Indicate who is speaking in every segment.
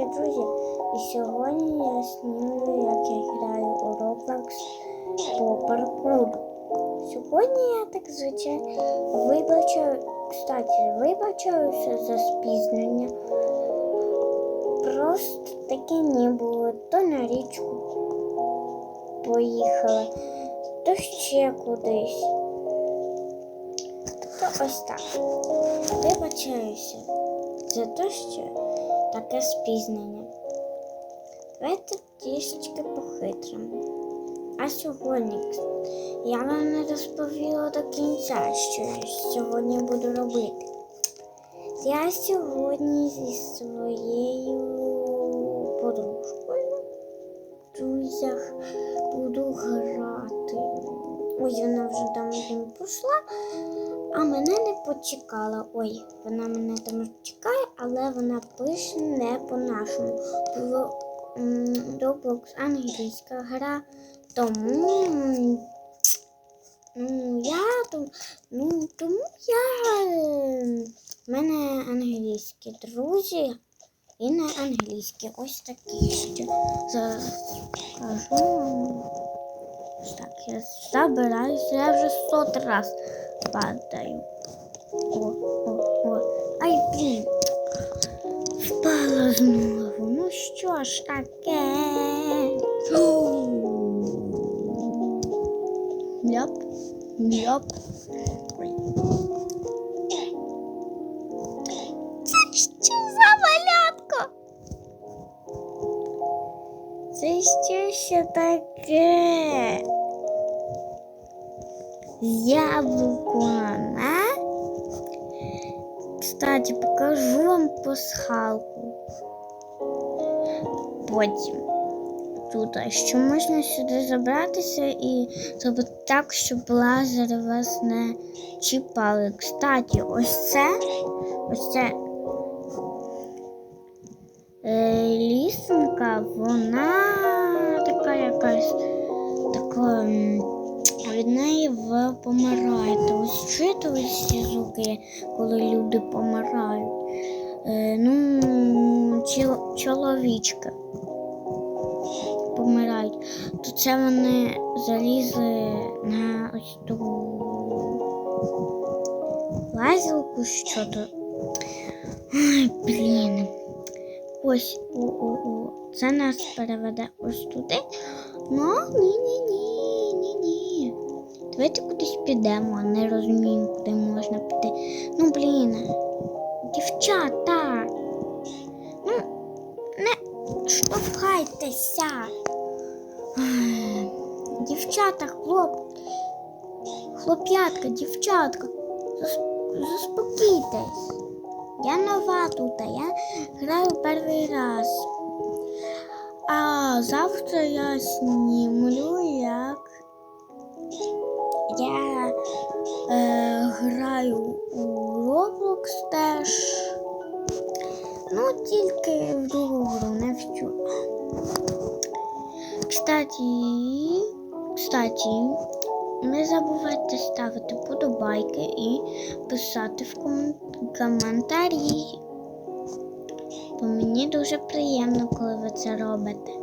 Speaker 1: Привітики, друзі! І сьогодні я знімлю, як я граю у Roblox по паркуру. Сьогодні я так звичайно вибачаю, кстати, вибачаюся за спізнення. Просто таке не було. То на річку поїхала, то ще кудись. То ось так. Вибачаюся за те, що таке спізнення. Давайте трішечки похитримо. А сьогодні я вам не розповіла до кінця, що я сьогодні буду робити. Я сьогодні зі своєю подружкою друзях буду грати. Ось вона вже там пішла, а мене не почекала. Ой, вона мене там чекає, але вона пише не по-нашому. Roblox англійська гра, тому ну, я ну, тому я в мене англійські друзі і не англійські. Ось такі ще. Ось Так, я забираюся, я вже сот раз падаю. О, о, о. Ай, блін. Впала знову. Ну що ж таке? Ляп. Ой. Це що за малятко? Це що ще таке? Яблуком, Кстати, покажу вам пасхалку. Потім. Тут, а що можна сюди забратися і зробити так, щоб лазери вас не чіпали. Кстати, ось це, ось це е, лісенка, вона така якась така. Від неї ви помираєте. Ось чуєте ось ці звуки, коли люди помирають. Е, ну, чол- чоловічки помирають. То це вони залізли на ось ту лазілку, що то. Ой, блін. Ось о, о, о. Це нас переведе ось туди. Ну, ні-ні. Давайте кудись підемо, а не розуміємо, куди можна піти. Ну, блін. Дівчата. Ну, не штовхайтеся. Дівчата, хлоп. Хлоп'ятка, дівчатка. зас- Заспокійтесь. Я нова тут, я граю перший раз. А завтра я знімлю, як я е, граю у Roblox теж. Ну, тільки в другу гру, не в цю. Кстати, кстати, не забувайте ставити подобайки і писати в коментарі. Бо мені дуже приємно, коли ви це робите.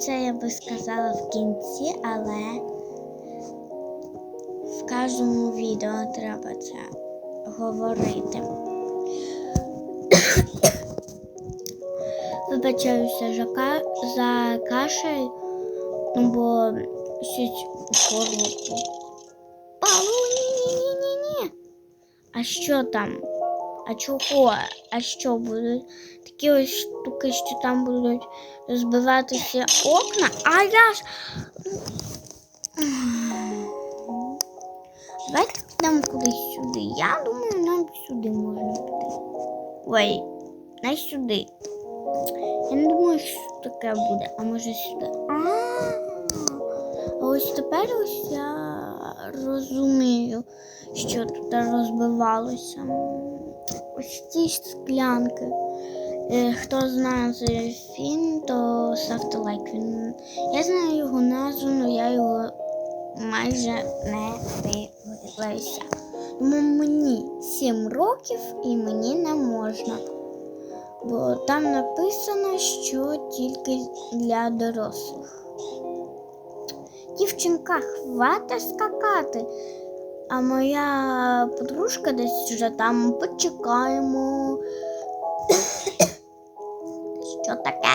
Speaker 1: Це я би сказала в кінці, але в кожному відео треба це говорити. Вибачаюся за, ка- кашель, бо щось у горло. А, ну ні-ні-ні-ні-ні. А що там? А чого? А що будуть? Такі ось штуки, що там будуть розбиватися окна, а я ж. Давайте підемо кудись сюди. Я думаю, нам сюди можна піти. Ой, не сюди. Я не думаю, що таке буде, а може сюди. А, а ось тепер ось я розумію, що тут розбивалося. Ось ці склянки. Е, Хто знає цей фільм, то ставте лайк. Я знаю його назву, але я його майже не дивилася. Тому мені 7 років і мені не можна. Бо там написано, що тільки для дорослих. Дівчинка, хвата скакати. А моя подружка десь вже там почекаємо. Що таке?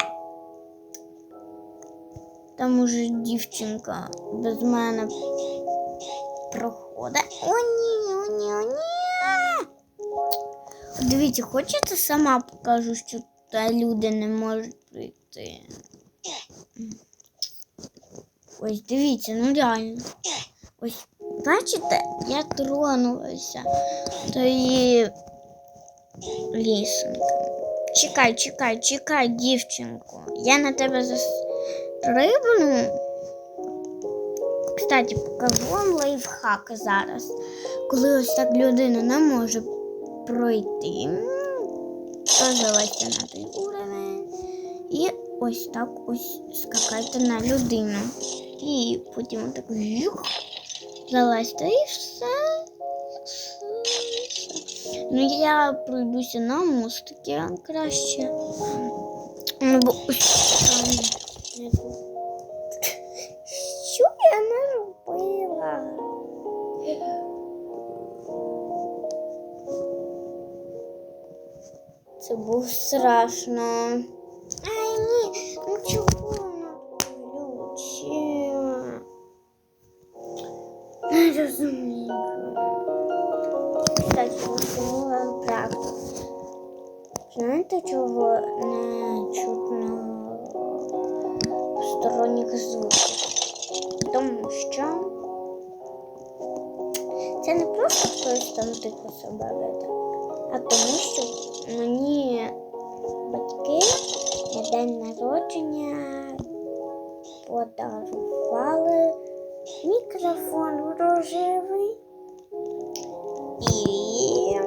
Speaker 1: Там уже дівчинка без мене проходить. О, ні, о, ні, о, ні. Дивіться, хочете сама покажу, що та люди не можуть прийти. Ось дивіться, ну реально. Ось, бачите, я тронулася тої лісенки. Чекай, чекай, чекай, дівчинку. Я на тебе застрибну. Кстати, покажу вам лайфхак зараз. Коли ось так людина не може пройти, то на той уровень. І ось так ось скакайте на людину. І потім так вюх, залазьте і все. Ну, я пройдуся на мостики краще. Ну, бо. Що я наробила? Це був страшно. Розумію. Розумію вам правду. Знаєте, чого не чутно сторонніх звуків? Тому що це не просто хтось там тихо себе а тому, що мені рожевий і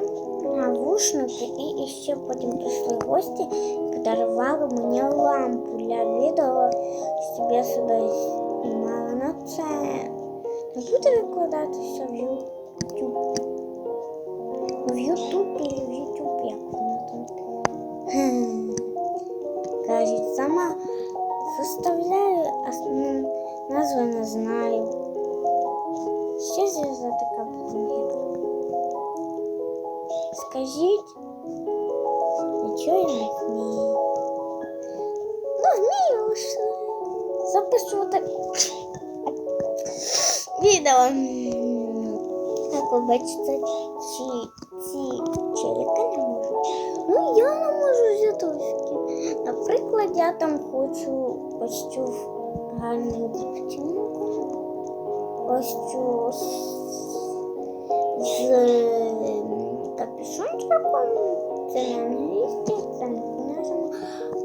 Speaker 1: навушники, і ще потім прийшли гості і подарували мені лампу для відео, щоб я себе знімала на це. Не буде викладатися в YouTube. В YouTube или в YouTube, як воно там. Хм. Кажуть, сама составляю, а ну, назви не знаю. Скажіть, нічого я не вмію. Ну, вмію лише записувати відео. Як ви бачите, ці, ці челіки не можуть. Ну, я не можу взяти ось. Наприклад, я там хочу ось цю гарну дівчинку. Ось цю з. Це на англійській, це на нашому.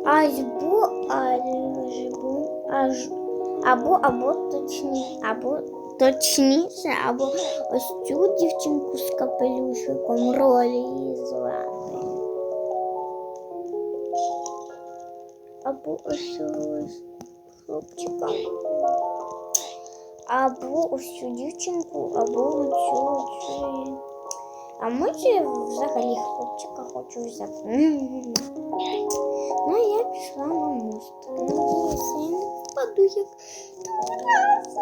Speaker 1: Альбо, альбо, аж, або, або точні, або точніше, або ось цю дівчинку з капелюшиком ролі її звати. Або ось цього з хлопчиком. Або ось цю дівчинку, або оцю оцю. А може взагалі хлопчика хочу взяти. Ну, я пішла на мост. Надіюся, я не впаду як того разу.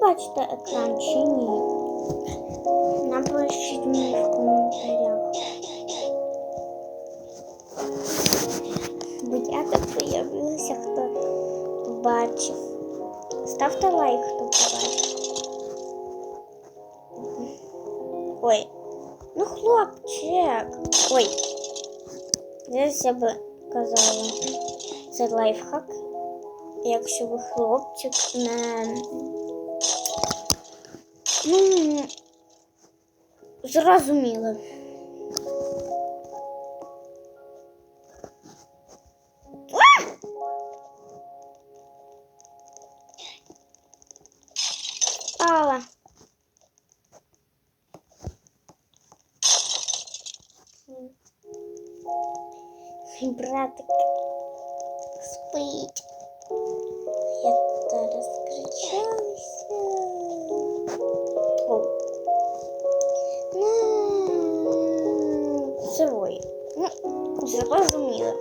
Speaker 1: бачите екран чи ні? Напишіть мені в коментарях. Будь я так появилася, хто побачив. Ставте лайк, хто побачив. Ой, ну хлопчик. Ой, зараз я би казала. Це лайфхак. Якщо ви хлопчик не. Ну, зрозуміло. А! Впала. Мій братик спить. Я зараз Живой. Ну, зрозуміло.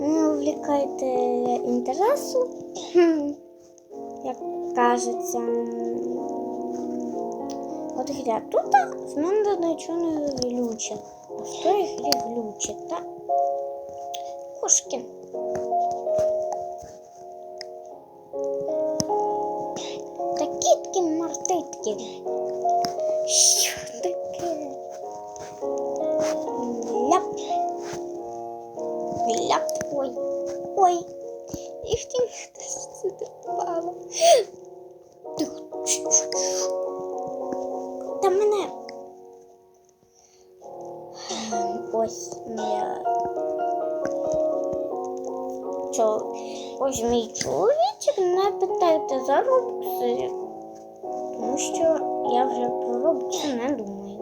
Speaker 1: Не увлікайте інтересу, як кажеться. От гря тут в мене нічого не глюче. А в той грі глюче, та кошки. Та кітки мартитки. Що Ой. Їх хтось сюди впало. Та мене. Ось я. Чо? Ось мій чоловічок не питайте за робокси, тому що я вже про робокси не думаю.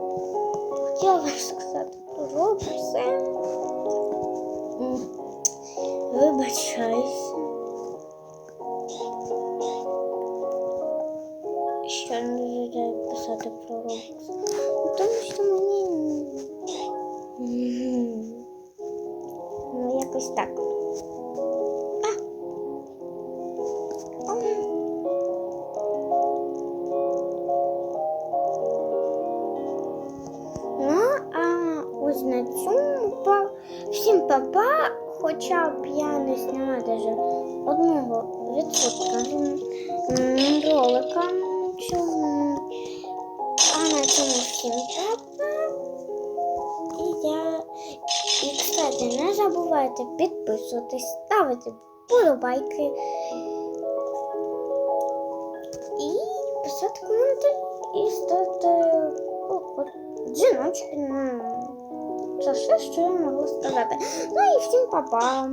Speaker 1: Хотіла вам сказати про робокси. М, Вибачаюся. Я. І, кстати, не забувайте підписуватись, ставити вподобайки і писати коментарі і ставити дзвіночки на це все, що я можу сказати. Ну і всім па-па!